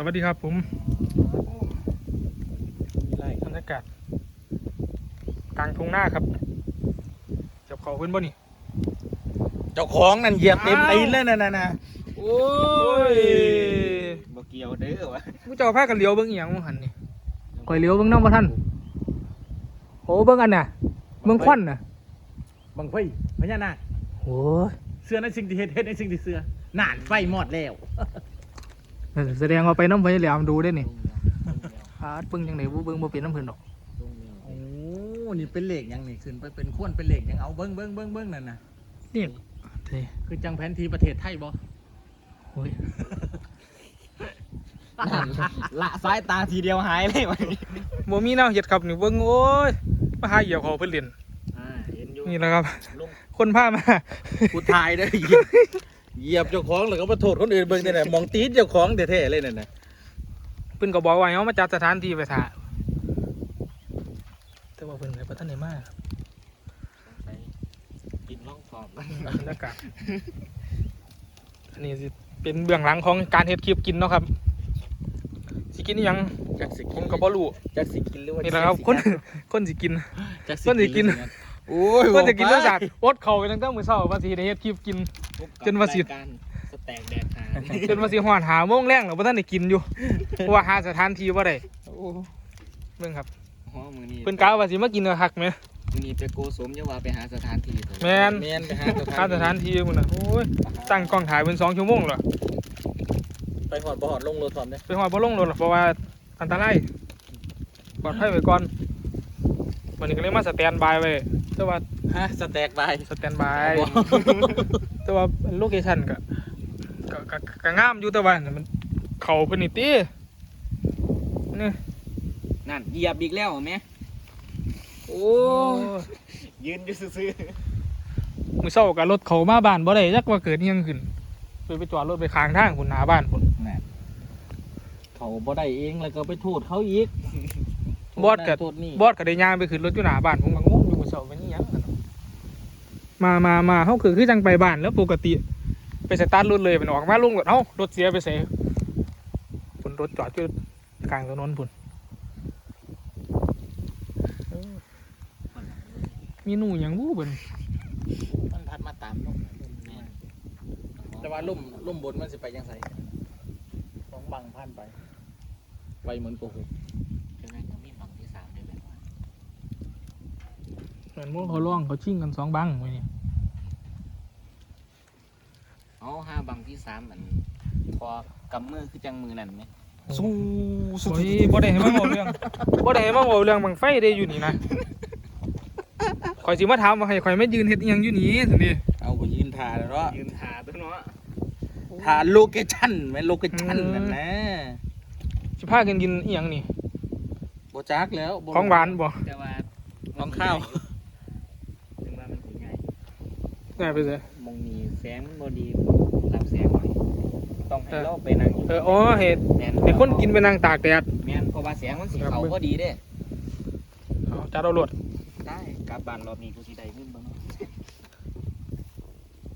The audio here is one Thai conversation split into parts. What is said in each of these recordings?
สวัสดีครับผมมีไรบรรยากาศกลางทุ่งหน้าครับจับเขาเพื่อนบ่นี่เจ้าของนั่นเหยียบเต็มตีนเลยนะนะนะโอ้ยบ่เกี่ยวเด้อวะผู้เจ้าพากันเลี้ยวเบิ่งอีหยังมึงหันนี่คอยเลี้ยวเบิ่งน้ำบ่ท่านโอ้เบิ่งอันน่ะเบิ่งควันน่ะบังไฟพญานาคโอ้ยเสื้อในสิ่งที่เฮ็ดเฮ็ดในสิ่งที่เสื้อน่านไฟหมดแล้ว แสดงว่าไปน้ำไปเหลียวดูได้นี่พาดเบิ่งจังไดบ่เบิ่งบ่เป็นน้ำเพิ่นดอกโอ้นี่เป็นเหล็กยังนี่ขึ้นไปเป็นข้วนเป็นเหล็กยังเอาเบิ้งเบิ้งเบิ้งเบิ้งนั่นน่ะนี่เท่คือจังแผนที่ประเทศไทยบ่โอ้ยละสายตาทีเดียวหายเลยวันนี้บ่มีแนวเฮ็ดครับนี่เบิ่งโอ้ยมาหาเหยียบเขาเพิ่นเล่นอ่าเห็นอยู่นี่แหละครับลงคนพามาผู้ทายได้อเหยียบ เหยียบเจ้าของแล้วก็มาโทษคนอื่นเบิ่งนี่น่ะมองตีนเจ้าของแท้ๆเลยนั่นน่ะเพิ่นก็บอกว่าให้เฮามาจัดสถานที่ไปถ่าแต่ว่าเพิ่นก็บ่ทันได้มาครับกินล่องฟอมบรรยากาศอันนี้สิเป็นเบื้องหลังของการเฮ็ดคลิปกินเนาะครับสิกินอิหยังจักสิผมก็บ่รู้จักสิกินหรือว่านี่แหละครับคนคนสิกินจักคนสิกิน โอ้ยคนสิกินเนื่องจากอดเข้าวไปตั้งแต่มื้อเช้าว่าสิได้เฮ็ดคลิปกิน จนว่าสิรยการสแต็กแดกหาจนว่าสิฮอดหาโมงแรงแล้วบ่ทันได้กินอยู่เพราะว่าหาสถานที่บ่ได้โอ้เบิ่งครับโหมือนี้เพิ่นกล่าวว่าสิมากินกับฮักแหม มือนี้ไปโกสมอย่าว่าไปหาสถานที่เถอะแม่น แม่นไปหาสถานหาสถานที่พุ่นน่ะโอ้ยตั้งกล้องถ่ายเป็นสองชั่วโมงแล้วไปหอดบ่หอดลงรถทอมเด้ไปฮอดบ่ลงรถหรอกเพราะว่าอันตรายปลอดภัยไว้ก่อนวันนี้ก็เลยมาสแตนบายไว้ แต่ว่าฮะสแต็กบายสแตนบาย แต่ว่าโลเคชั่นก็ก็ก็ก็งามอยู่แต่ว่ามันเขาเพิ่นนี่ตินี่นั่นเหยียบอีกแล้วแม่โอ้โอ้ยืนอยู่ซื่อมื้อเช้าก็รถเขามาบ้านบ่ได้จักว่าเกิดอิหยังขึ้นไปไปจอดรถไปข้างทางพุ่นหน้าบ้านพุ่นๆนั่นเขาบ่ได้เองแล้วก็ไปโทษเขาอีกบอสก็โทษนี่บอสก็ได้ย่างไปขึ้นรถอยู่หน้าบ้านผมก็งงอยู่มื้อเช้าเป็นอิหยังอะเนาะ มามามาเฮาคือคือจังไปบ้านแล้วปกติ ไปสตาร์ทรถเลยมันออกมาลงรถเอ้ารถเสียไปใส่พุ่นรถจอดอยู่กลางถนนพุ่นเออมีหนูหยังบู้เบิ่นมันพัดมาตามลมแม่นแต่ว่าล่มล่มบนมันสิไปยังไงต้องบังพันไปไวเหมือนโกหกใช่ไหมยังมีฝั่งที่สามด้วยแบบว่า เห มือนพวกเขาล่องเขาชิงกันสองบังไว้นี่เอาห้าบังที่สามมันพอกำมือคือจังมือนั่นไหมสู้สู้บ่ได้ให้มาเว้าเรื่องบ่ได้ให้มาเว้าเรื่องบังไฟได้อยู่นี่นะข่อยสิมาถามว่าให้ข่อยไม่ยืนเฮ็ดอิหยังอยู่นี่ซั่นดิเอาไปยืนทาแล้วเนาะยืนหาตัวเนาะทาโลเคชั่นไหมโลเคชั่นนั่นนะสิพากันกินอิหยังนี่โบจักแล้วของหวานบ่แต่ว่าของข้าว ถึงว่ามันถึงไง ได้ไปเลยมองมีแสงมันบดีรับแสงหน่อยต้องให้เราไปนั่งยู่เอออ๋อเฮ็ดแม่นให้คนกินไปนั่งตากแดดแม่นเพราะว่าแสงมันสีครับเขาก็ดีเด้เอาจัดเอาโลดได้กลับบ้านรอบนี้กูสิได้เงินบ้างเนาะ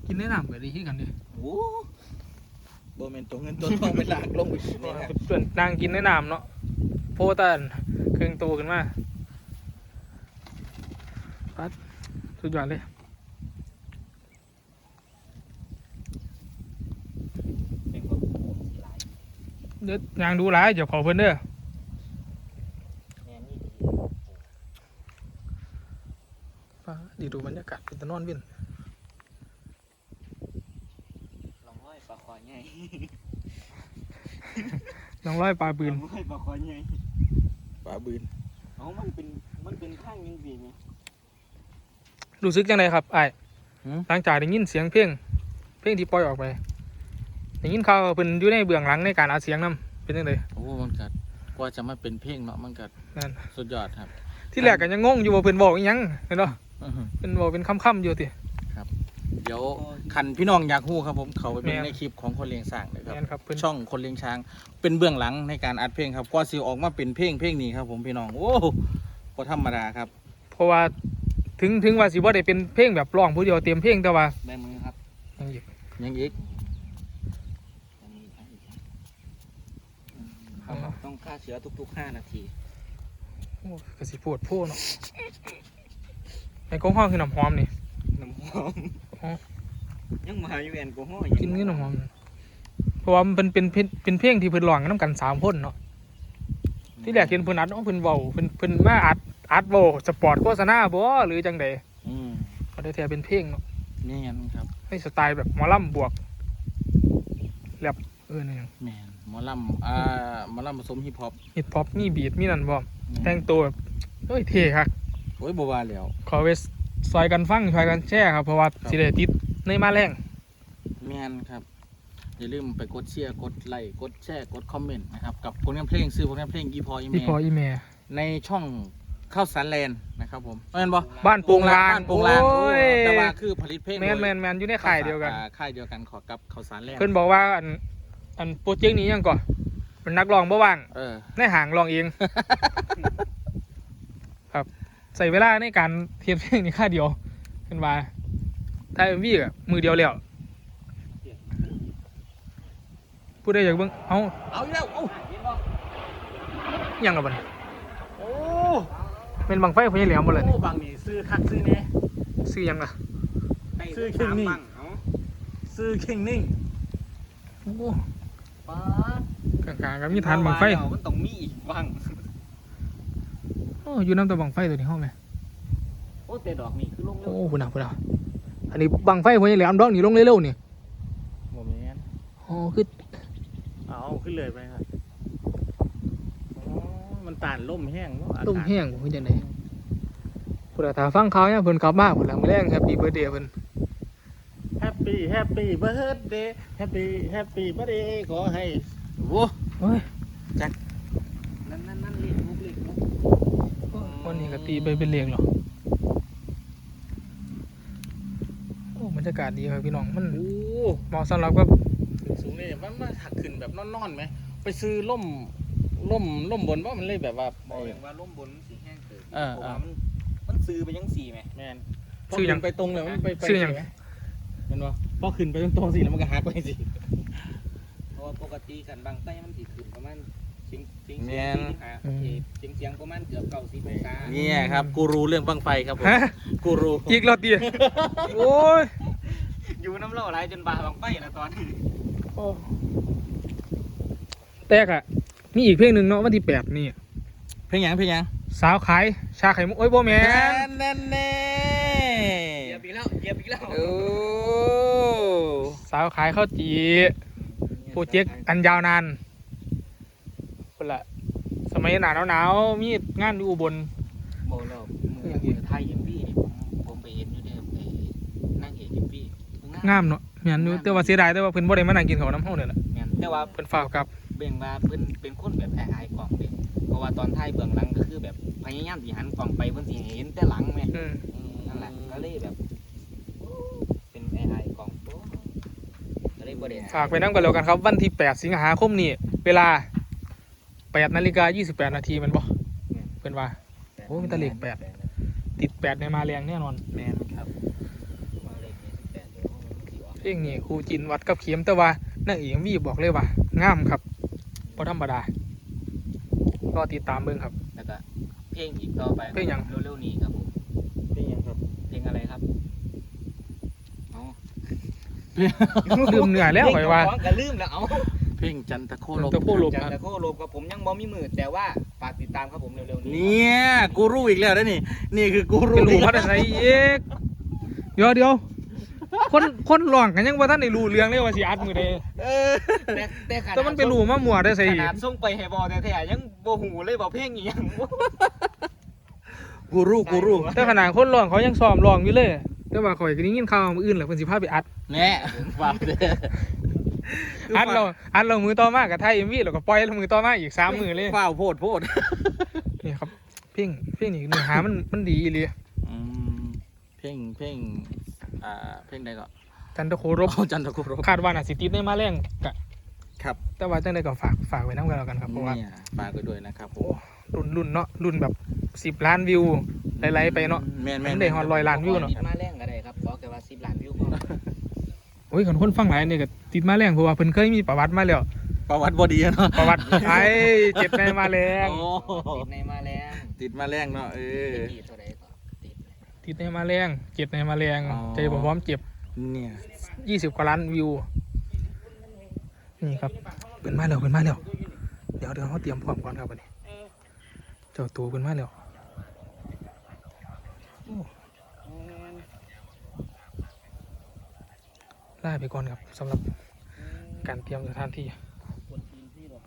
กินได้น้ำก็ดีคือกันดิโอ้โบเมนตัวเงินตัวทองไปหลากลงไปกินเนี่ยเพื่อนนางกินได้น้ำเนาะโพตันเครื่องโตขึ้นมาปัดสุดยอดเลย เป็นคนสิหลาย เดี๋ยวยางดูหลายเดี๋ยวขอเพิ่นเด้อแม่นี่ดีฟ้าดีดูบรรยากาศเป็นตะนอนเวินลองร้อยปลาคอใหญ่น้องร้อยปลาปืนลองร้อยปลาคอใหญ่ปลาบืนเอามันเป็นมันเป็นข้างยังดีไหมรู้สึกยังไงครับไอ้ายหลังจากได้ยินเสียงเพลงเพลงที่ปล่อยออกไป ได้ยินข่าวว่าเพิ่นอยู่ในเบื้องหลังในการอัดเสียงนํเป็นยังไงโอ้มันกัดกว่าจะมาเป็นเพลงเนาะมันกัดนั่นสุดยอดครับ ที่แรกก็ยังงงอยู่ว่าเพิ่นบอกอีหยังเห็นบ่อื้อหือเพิ่นบอกเป็นค่ำๆอยู่ติ เดี๋ยวคันพี่น้องอยากฮู้ครับผมเขาไปเป็นแม่น ในคลิปของคนเลี้ยงสร้างนะครับ แม่นครับเพิ่นช่องคนเลี้ยงช้าง เป็นเบื้องหลังในการอัดเพลงครับกว่าสิออกมาเป็นเพลงเพลงนี้ครับผมพี่น้องโอ้ก็ธรรมดาครับเพราะว่าถึงถึงว่าสิบ่ได้เป็นเพลงแบบร้องผู้เดียวเตรียมเพลงแต่ว่าได้มือครับยังอีกยังอีก อันนี้อันนี้ ต้องฆ่าเชื้อทุกๆ 5 นาทีโอ้กระสิปวดโพเนาะไอ้ก้องห้องคือน้ำหอมนี่ น้ำหอมอ๋อยังมาอยู่แอลกอฮอล์กินนี่น้ำหอม เพราะว่ามันเป็นเป็นเป็นเป็นเพลงที่เพิ่นร้องกันน้ำกันสามคนเนาะที่แรกเห็นเพิ่นอัดเนาะเพิ่นเว้าเพิ่นเพิ่นมาอัดอัดเว้าสปอร์ตโฆษณาบ่หรือจังใดอืมก็ได้แท้เป็นเพลงเนาะนี่งั้นครับให้สไตล์แบบหมอลำบวกแรปเออนี่หยังแมนห มอลำอ่าหมอลำผสมฮิปฮอปฮิปฮอปมีบีทมีนั่นบ่แต่งตัวแบบเฮ้ยเท่ครับโอ้ยบัวาแล้ว ขอไปซอยกันฟังซอยกันแชร์ครับเพราะว่าครับสิได้ติดในมาแรงแมนครับ อย่าลืมไปกดเชียร์กดไลค์กดแชร์กดคอมเมนต์นะครับกับผลงานเพลงซื้อผลงานเพลงอีพออีเมพี่พออีเมลในช่องข้าวสารแลนด์นะครับผมแม่นบ่บ้านโป่งลางบ้านโป่งลางโอ้ยแต่ว่าคือผลิตเพลงแมนแมนแมนอยู่ในค่ายเดียวกันอ่าค่ายเดียวกันขอกับข้าวสารแลนด์เพิ่นบอกว่าอัน อันโปรเจกต์นี้ยังก่อนเป็นนักร้องบ่ว่างเออในห่างร้องเอง ครับ ใส่เวลาในการเทียบเพลงนี้ค่าเดียวเพิ่นว่าถ้าเอ็มวีก็มือเดียวแล้วผู้ใดอยากเบิ่งเอ้าเอาอีกแล้วเอ้าอิหยังล่ะบัดนี้โอ้เป็นบังไฟพญาแหลมบ่ล่ะนี่โอ้บางนี่ซื้อคักซื้อแน่ซื้อหยังล่ะ ซื้อเครื่องนี่ซื้อเข่งนิ่งโอ้ ป้ากลางๆก็มีฐานบังไฟเดี๋ยวมันต้องมีอีกบ้างโอ้อยู่น้ำตัวบังไฟตัวนี้ห้องไหมโอ้แต่ดอกนี่คือลงเร็โอ้วพุ่นน่ะพุ่นน่ะอันนี้บังไฟพญาแหลมดอกนี่ลงเร็วๆนี่โมเมนอ๋อคือเอาขึ้นเลยไปครับอ๋อมันตานล่มแห้งเนอะอากาศ ต้มแห้งบ่คือจังไดพุ่นน่ะถ้าฟังข่าวเนี่ยเพิ่นกลับมาพุ่นล่ะมื้อแรงแฮปปี้เบิร์ธเดย์เพิ่นแฮ ปปี้แฮปปี้เบิร์ดเดย์แฮปปี้แฮปปี้เบิร์ดเดย์ขอให้โอ้เฮ้ยนั่นนั่นนั่นเล็กมุกเล็กมุกวันนี้ก็ตีไปเป็นเลขเหรอโอ้บรรยากาศดีครับพี่น้องมันโอ้เหมาะสำหรับกับสูงเลยมันมาถักขึ้นแบบนอนๆไหมไปซื้อล่มล่มล่มบนว่ามันเลยแบบว่าบอกอย่างว่าล่มบนมันสีแห้งเกิดเออเพราะเออว่ามันมันซื้อไปยังสี่ไหมแมนซื้อหยังพขึ้นไปตรงเลยมันไปไปซื้อหยังไหม เห็นปะพอขึ้นไปตรงๆสิแล้วมันก็หักไปสิเพราะว่าปกติกันบางไส้มันสีขึ้นประมาณเสียงเสียงแม่เสียงนที่หาโอเคเสียงเสียงประมาณเกือบเก้าสิบองศาเนี่ยครับกูรู้เรื่องบังไฟครับผมฮะ กูรู้อีกแล้วตีโอ้ยอยู่น้ำเล่าไหลจนบาบางไฟแล้วตอนนี้แตกอะมีอีกเพลงหนึ่งเนาะวันที่แปดนี่ เพลงหยังเพลงหยังสาวขายชาไข่มุกโอ้ยโบแมนแน่แน่เหยียบอีกแล้วเหยียบอีกแล้วโอ้ สาวขายข้าวจีโปรเจกต์อันยาวนานคนละสมัยหนาวหนาวๆมีงานอยู่อุบลโบแล้วมือมือไทยเอ็มวีนี่ผมผมไปเห็นอยู่ในไอ้นั่งเอกเอ็มวีงามเนาะแม่นอยู่แต่ว่าเสียดายแต่ว่าเพิ่นบ่ได้มานั่งกินข้าวน้ำเฮาเนี่ยแหละแม่นแต่ว่าเพิ่นฝากกลับเบ่งว่าเพิ่นเป็นคนแบบไอ้ไอ้กล่องเด้เพราะว่าตอนท้ายเบื้องหลังก็คือแบบพยายามสิหันกล่องไปเพิ่นสิเห็นแต่หลังแม่อืมนั่นแหละก็เลยแบบ เป็นไอ้ไอ้กล่องโป๊ะ ก็เลยบ่ได้ฝากไปน้ำกันแล้วกันครับ วันที่ 8 สิงหาคมนี้เวลา8นาฬิกา28 นาทีแมันบ่เพิ่นว่า โอ้มีแต่เลขแปด ติด8ในมาแรงแน่นอนแมนครับมาเลข28เดี๋ยวมันสิออกเพลงนี้ครูจินวัดกับเข็มแต่ว่านางเอกวีบอกเลยว่างามครับบ่ธรรมดารอติดตามเบิ่งครับ แล้วก็เพลงอีกต่อไปเพลงหยัง เร็วๆนี้ครับผม เพลงหยังครับ เพลงอะไรครับเอ๋อ ลืมเหนื่อยแล้วข่อยว่า เพลงเจ้ของก็ลืมแล้วเอาเพลงจันทโคลบจันทโคลบ จากแต่โคโลบกับผมยังบ่มีมือแต่ว่าฝากติดตามครับผมเร็วๆนี้เนี่ยกูรู้อีกแล้วนะนี่ นี่คือกูรู้เป็นรู้มาแต่ไสเอกเดี๋ยวเดี๋ยวคนคนร้องกันยังบ่ทันได้รู้เรื่องเลยว่าสิอัดมื้อใดเออแต่แต่ขนาดแต่มันไปรู้มามั่วได้ไสขอีกนาดส่งไปให้บอแท้ๆยังบ่หูเลยบ่เพลงอีหยังบ่กูรู้กูรู้แต่ขนาดคนร้องเขายังซ้อมร้องอยู่เลย แต่ว่าข่อยก็ได้ยินข่าวมื้ออื่นแล้วเพิ่นสิพาไปอัด แน่ฝากเด้ออัดเราอัดเรามือต่อมากับไทย MV แล้วก็ปล่อยแล้วมือต่อมาอีก3มื้อเลยเฝ้าโพดโพดนี่ครับ เพลงเพลงนี้เนื้อหามันมันดีอีหลีอืมเพลงเพลงอ่าเพลงใดก็จันทโครบเอาจันทโคลบคาดว่าน่าสิติดได้มาแรงกะครับ แต่ว่าจังไดก็ฝากฝากไว้นำกันแล้วกันครับเพราะว่าเนี่ยฝากไปด้วยนะครับผมรุ่นรุ่นเนาะรุ่นแบบ10ล้านวิวไล่ๆไปเนาะแมนแมมันนได้ฮอดร้อยล้านวิวเนาะติดมาแรงก็ได้ครับขอแค่ว่า10ล้านวิวพอ โอ้ยคนคนฟังหลายนี่ก็ติดมาแรงเพราะว่าเพิ่นเคยมีประวัติมาแล้วปประวัติบอดีอะเนาะประวัติไอ้เจ็ดในมาแรงโอ้ติดในมาแล้วติดมาแรงเนาะเออติดตัวใดก็ติดเลยติดในมาแรงเจ็ดในมาแรงอ๋อใจผมพร้อมเจ็บเนี่ยยี่สิบกว่าล้านวิวนี่ครับเป็นมาแล้วเป็นมาแล้วเดี๋ยวเดี๋ยวเขาเตรียมพร้อมก่อนครับวันนี้เจ้าตัวเป็นมาแล้วโอ้ ลาไปก่อนครับสำหรับการเตรียมสถานที่